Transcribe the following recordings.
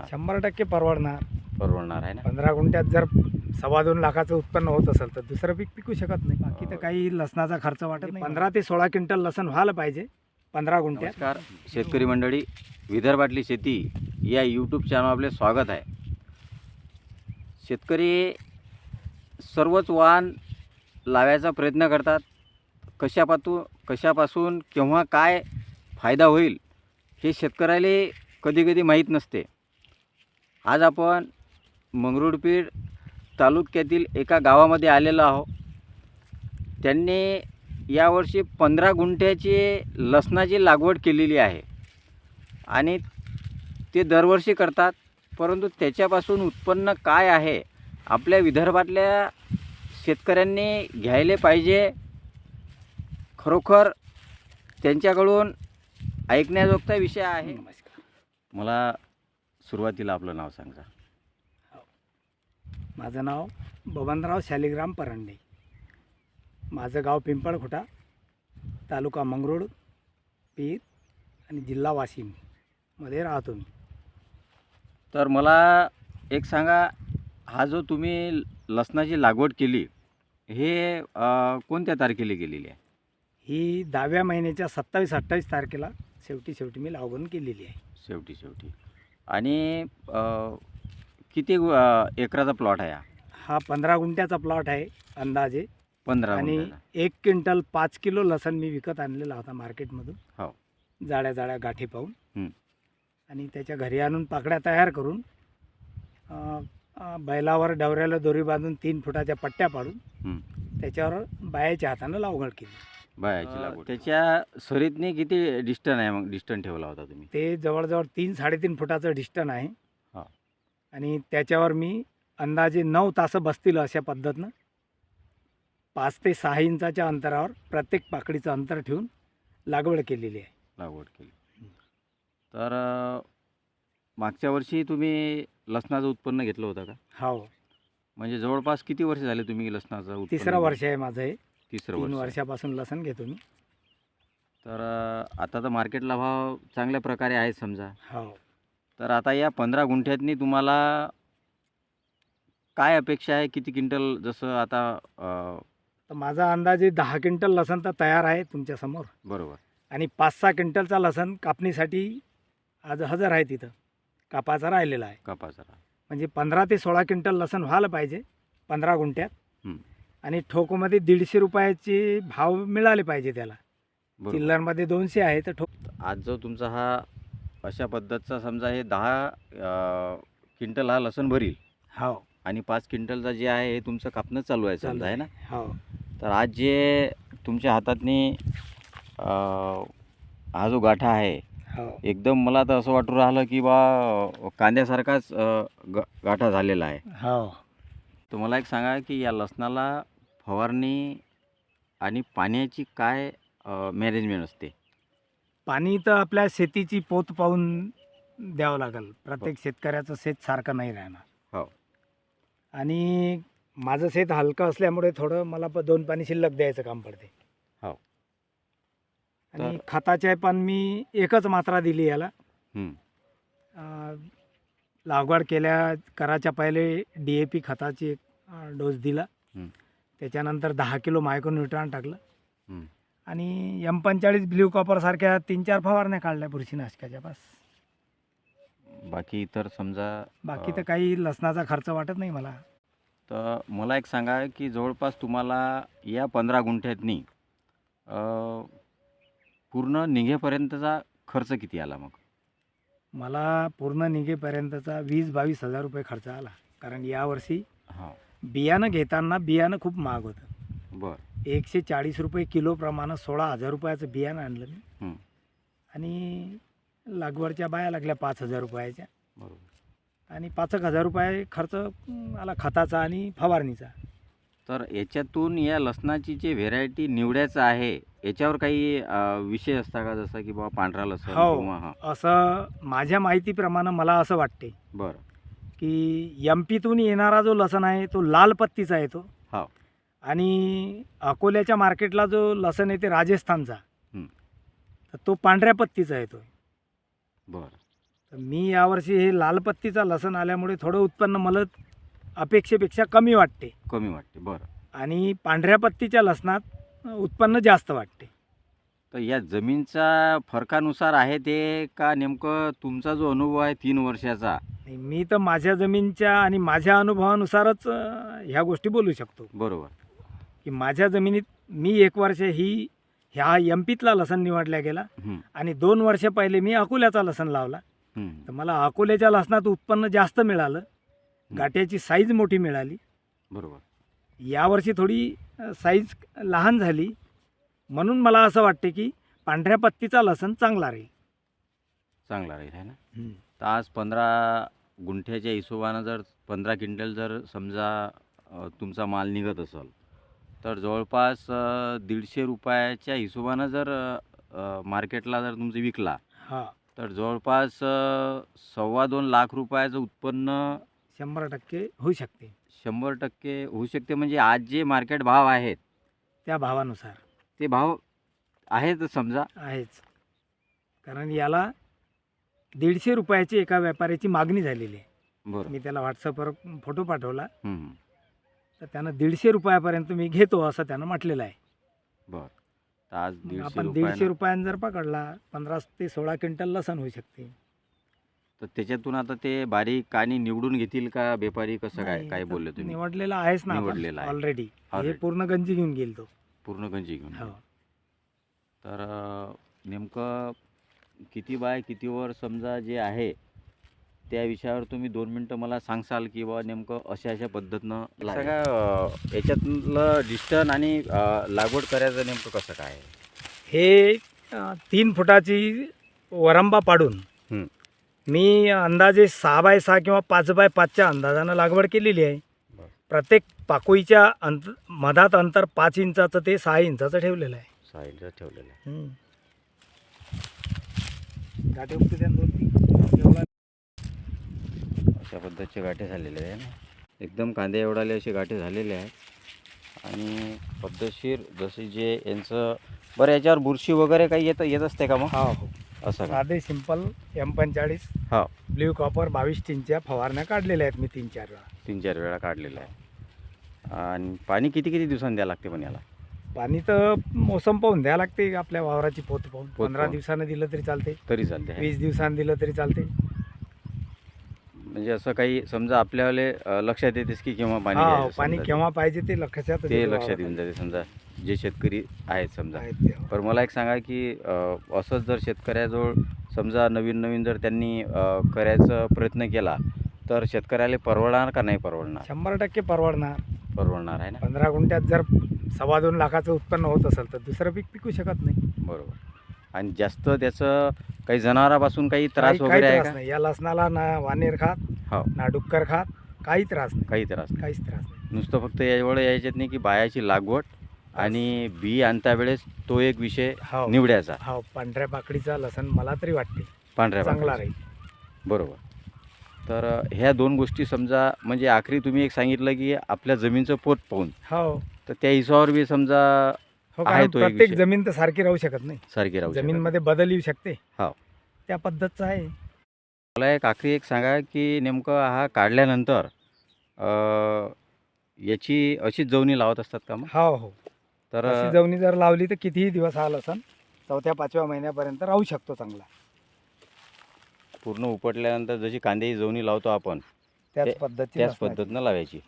असणार शंभर टक्के परवडणार. परवडणार आहे ना? पंधरा गुंठ्यात जर सव्वा दोन लाखाचं उत्पन्न होत असेल तर दुसरं पीक पिकू शकत नाही. बाकी तर काही लसणाचा खर्च वाटत नाही. पंधरा ते सोळा क्विंटल लसण व्हायला पाहिजे पंधरा गुंठ्यात. नमस्कार. शेतकरी मंडळी विदर्भातली शेती या यूट्यूब चॅनल आपले स्वागत आहे. शेतकरी सर्वच वाहन लावायचा प्रयत्न करतात. कशापातून कशापासून केव्हा काय फायदा होईल हे शेतकऱ्याला कधीकधी माहीत नसते. आज आपण मंगरुळपीर तालुक्यातील एका गावामध्ये आलेलो आहो त्यांनी यावर्षी पंधरा गुंठ्याची लसणाची लागवड केलेली आहे. आणि ते दरवर्षी करतात परंतु त्याच्यापासून उत्पन्न काय आहे आपल्या विदर्भातल्या शेतकऱ्यांनी घ्यायले पाहिजे. खरोखर त्यांच्याकडून ऐकण्याजोगता विषय आहे. नमस्कार. मला सुरुवातीला आपलं नाव सांगा. माझं नाव बबनराव शालिग्राम परंडे. माझं गाव पिंपळखुटा तालुका मंगरूळ पीर आणि जिल्हा वाशिममध्ये राहतो मी. तर मला एक सांगा हा जो तुम्ही लसणाची लागवड केली हे कोणत्या तारखेला केलेली आहे? ही दहाव्या महिन्याच्या सत्तावीस अठ्ठावीस तारखेला शेवटी शेवटी मी लागवड केलेली आहे. शेवटी शेवटी. आणि किती एकराचा प्लॉट आहे हा हा पंधरा गुंठ्याचा प्लॉट आहे अंदाजे पंधरा आणि. एक क्विंटल पाच किलो लसण मी विकत आणलेला होता मार्केटमधून हो. जाड्या जाड्या गाठी पाहून. आणि त्याच्या घरी आणून पाकड्या तयार करून बैलावर डवऱ्याला दोरी बांधून तीन फुटाच्या पट्ट्या पाडून. त्याच्यावर बायाच्या हातानं लागवड केली बायाची लागवड. त्याच्या सरीतने किती डिस्टन आहे मग? डिस्टन ठेवला होता तुम्ही? ते जवळजवळ तीन साडेतीन फुटाचं डिस्टन आहे. हा. आणि त्याच्यावर मी अंदाजे नऊ तासं बसतील अशा पद्धतीनं. पाच ते सहा इंचाच्या अंतरावर प्रत्येक पाकडीचं अंतर ठेवून लागवड केलेली आहे. लागवड केली. तर अ, मागच्या वर्षी तुम्ही लसणाचं उत्पन्न घेतलं होतं का? हो. म्हणजे जवळपास किती वर्ष झाले तुम्ही लसणाचं उत्पन्न तिसरं घेऊन? वर्ष आहे माझं हे. तिसरं तीन वर्ष. वर्षापासून लसण घेतो मी. तर अ, आता तर मार्केटला भाव चांगल्या प्रकारे आहे समजा. हो. तर आता या पंधरा गुंठ्यातनी तुम्हाला काय अपेक्षा आहे? किती क्विंटल जसं आता अ, तर माझा अंदाजे दहा क्विंटल लसण तर तयार आहे तुमच्यासमोर बरोबर. आणि पाच सहा क्विंटलचा लसण कापणीसाठी आज हजर आहे तिथं. कापाचा राहिलेला आहे. कपाचा म्हणजे पंधरा ते सोळा क्विंटल लसण व्हायला पाहिजे पंधरा गुंठ्यात. हं. आणि ठोकोमध्ये दीडशे रुपयाचे भाव मिळाले पाहिजे त्याला. बरोबर. चिल्लरमध्ये दोनशे आहे तर ठोक आज जो तुमचा हा अशा पद्धतीचा समजा हे दहा अ, क्विंटल हा लसण भरील. हो. आणि पाच क्विंटलचा जे आहे हे तुमचं कापणं चालू आहे चालू समजा आहे. ना? हो. तर आज जे तुमच्या हातातनी अ, हा जो गाठा आहे हो. एकदम मला तर असं वाटून राहिलं की बा अ, कांद्यासारखाच अ, ग गाठा झालेला आहे. हो. तर मला एक सांगा की या लसणाला फवारणी आणि पाण्याची काय मॅनेजमेंट असते पाणी तर आपल्या शेतीची पोत पाहून द्यावं लागेल प्रत्येक शेतकऱ्याचं शेत सारखं नाही राहणार हो. आणि माझं शेत हलकं असल्यामुळे थोडं मला प दोन पाणी शिल्लक द्यायचं काम पडते हो. आणि तर- खताचे पण मी एकच मात्रा दिली याला हं. लागवड केल्या कराच्या पहिले डी ए पी खताची एक अं, डोस दिला. त्याच्यानंतर दहा किलो मायक्रोन्युट्रॉन टाकलं. आणि एम पंचेचाळीस ब्ल्यू कॉपरसारख्या तीन चार फवारण्या काढल्या बुरशीनाशकाच्या बस बाकी इतर समजा बाकी अं, तर काही लसणाचा खर्च वाटत नाही मला. तर मला एक सांगा की जवळपास तुम्हाला या पंधरा गुंठ्यातनी अ, पूर्ण निघेपर्यंतचा खर्च किती आला मग? मला पूर्ण निघेपर्यंतचा वीस बावीस हजार रुपये खर्च आला. कारण यावर्षी हां. बियाणं घेताना बियाणं खूप महाग होतं. बरं. एकशे चाळीस रुपये किलोप्रमाणे सोळा हजार रुपयाचं बियाणं आणलं मी. हं. आणि लागवडच्या बाया लागल्या पाच हजार रुपयाच्या. बरोबर. आणि पाच एक हजार रुपये खर्च अं, आला खताचा आणि फवारणीचा. तर याच्यातून या लसणाची जे व्हेरायटी निवडायचं आहे याच्यावर काही विषय असता का? जसं की बाबा पांढरा लसण हो. असं माझ्या माहितीप्रमाणे मला असं वाटते बरं. की एम पीतून येणारा जो लसण आहे तो लाल पत्तीचा येतो हो. आणि अकोल्याच्या मार्केटला जो लसण येते राजस्थानचा. हं. तर तो पांढऱ्या पत्तीचा येतो बरं. तर मी यावर्षी हे लाल पत्तीचा लसण आल्यामुळे थोडं उत्पन्न मला अपेक्षेपेक्षा कमी वाटते. कमी वाटते बरं. आणि पांढऱ्या पत्तीच्या लसणात उत्पन्न जास्त वाटते. तर या जमीनचा फरकानुसार आहे ते का नेमकं तुमचा जो अनुभव आहे तीन वर्षाचा? आणि मी तर माझ्या जमीनच्या आणि माझ्या अनुभवानुसारच अ, ह्या गोष्टी बोलू शकतो. बरोबर. की माझ्या जमिनीत मी एक वर्ष ही ह्या एम पीतला लसण निवडल्या गेला हं, आणि दोन वर्ष पहिले मी अकोल्याचा लसण लावला. हं, तर मला अकोल्याच्या लसणात उत्पन्न जास्त मिळालं. गाठ्याची साईज मोठी मिळाली. बरोबर. यावर्षी थोडी साईज लहान झाली. म्हणून मला असं वाटते की पांढऱ्या पत्तीचा लसण चांगला राहील. चांगला राहील आहे ना? तर आज पंधरा गुंठ्याच्या हिशोबानं जर पंधरा क्विंटल जर समजा तुमचा माल निघत असेल तर जवळपास दीडशे रुपयाच्या हिशोबानं जर मार्केटला जर तुमचं विकला हा. तर जवळपास सव्वा दोन लाख रुपयाचं उत्पन्न शंभर टक्के होऊ शकते. शंभर टक्के होऊ शकते म्हणजे आज जे मार्केट भाव आहेत. त्या भावानुसार. ते भाव आहेत समजा. आहेच. कारण याला दीडशे रुपयाची एका व्यापाऱ्याची मागणी झालेली आहे. बरं. मी त्याला व्हॉट्सअपवर फोटो पाठवला. तर त्यानं दीडशे रुपयापर्यंत मी घेतो असं त्यानं म्हटलेलं आहे. बरं. तर आज मग दीडशे आपण दीडशे रुपये रुपयानं जर पकडला पंधरा ते सोळा क्विंटल लसण होऊ शकते. तर त्याच्यातून आता ते बारीक आणि निवडून घेतील का व्यापारी कसं काय काय बोलले तुम्ही निवडलेला आहेच ना निवडलेला आहे. ऑलरेडी हे Already. पूर्ण गंजी घेऊन गेल तो पूर्ण गंजी घेऊन हो तर अ, नेमकं किती बाय कितीवर समजा जे आहे त्या विषयावर तुम्ही दोन मिनटं मला सांगसाल की बा नेमकं अशा अशा पद्धतीनं सगळ्या अ, याच्यातलं डिस्टन आणि अ, लागवड करायचं नेमकं कसं काय आहे? हे अ, तीन फुटाची वरंबा पाडून हं. मी अंदाजे सहा बाय सहा किंवा पाच बाय पाचच्या अंदाजानं लागवड केलेली आहे. प्रत्येक पाकोईच्या अंत मधात अंतर पाच इंचाचं ते सहा इंचाचं ठेवलेलं आहे. साईडला ठेवलेलं आहे. गाठी उपटी द्या दोन तीन. एवढा अशा पद्धतीचे गाठे झालेले आहे ना. एकदम कांदे एवढाले असे गाठे झालेले आहेत. आणि पद्धतशीर जसे जे यांचं बरं याच्यावर बुरशी वगैरे काही येत येत असते का मग? हा हो. असं साधे सिंपल एम पंचेचाळीस हो. ब्ल्यू कॉपर बावीस टीनच्या फवारण्या काढलेल्या आहेत मी तीन चार वेळा. तीन चार वेळा काढलेलं आहे आणि पाणी किती किती दिवसांनी द्यावं लागते पण याला? पाणी तर मोसम पाहून द्यावं लागते आपल्या वावराची पोत पाहून. पोत पंधरा पाहून. दिवसानं दिलं तरी चालते. तरी चालते. वीस दिवसानं दिलं तरी चालते. म्हणजे असं काही समजा आपल्याला अ, लक्षात येतेस की केव्हा पाणी हा द्यायचं पाणी समजा केव्हा पाहिजे ते लक्षात ते येतं लक्षात येऊन. जाते समजा. जे शेतकरी आहेत समजा. आहेत ते. पण मला एक सांगा की अ, असंच जर शेतकऱ्याजवळ समजा नवीन नवीन जर त्यांनी अ, करायचा प्रयत्न केला तर शेतकऱ्याला परवडणार का नाही परवडणार? शंभर टक्के परवडणार. परवडणार आहे ना? पंधरा गुंठ्यात जर सव्वा दोन लाखाचं उत्पन्न होत असेल तर दुसरं पीक पिकू शकत नाही. बरोबर. आणि जास्त त्याचं काही जनावरापासून काही त्रास काही- वगैरे आहे त्रास का? नाही. या लसणाला ना वानेर खात हो. ना डुक्कर खात काही त्रास नाही. काही त्रास नाही. काहीच त्रास नाही. नुसतं फक्त एवढं यायच्यात नाही की बायाची लागवड आणि बी आणता वेळेस तो एक विषय हो निवडायचा. हो पांढऱ्या पाकडीचा लसण मला तरी वाटते. पांढऱ्या चांगला पाकळीचा. राहील. बरोबर. तर अ, ह्या दोन गोष्टी समजा म्हणजे आखरी तुम्ही एक सांगितलं की आपल्या जमीनचं पोत पाहून. हो तर त्या हिशोबावर बी समजा हो आहे कारण तो एक प्रत्येक विषय. जमीन तर सारखी राहू शकत नाही. सारखी राहू शकत नाही. जमीनमध्ये बदल येऊ शकते. हो. त्या पद्धतचं आहे. मला एक आखरी एक सांगा की नेमकं हा काढल्यानंतर अ, याची अशीच जवणी लावत असतात का मग? हो हो. तर अशी जवणी जर लावली तर कितीही दिवस हा लसण चौथ्या पाचव्या महिन्यापर्यंत राहू शकतो चांगला पूर्ण उपटल्यानंतर जशी कांद्याची जवणी लावतो आपण त्याच ते- पद्धतीने त्याच. पद्धतीनं लावायची.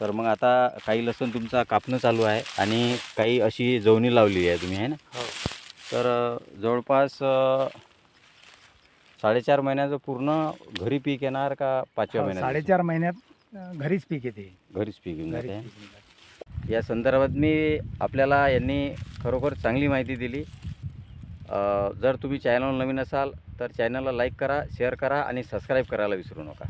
तर मग आता काही लसण तुमचा कापणं चालू आहे आणि काही अशी जवणी लावलेली आहे तुम्ही आहे ना हो. तर जवळपास साडेचार महिन्याचं पूर्ण घरी पीक येणार का पाचव्या हो, महिन्यात साडेचार महिन्यात घरीच पीक येते घरीच पीक येऊन जाते. या संदर्भात मी आपल्याला यांनी खरोखर चांगली माहिती दिली. जर तुम्ही चॅनल नवीन असाल तर चॅनलला लाईक करा शेअर करा आणि सबस्क्राईब करायला विसरू नका.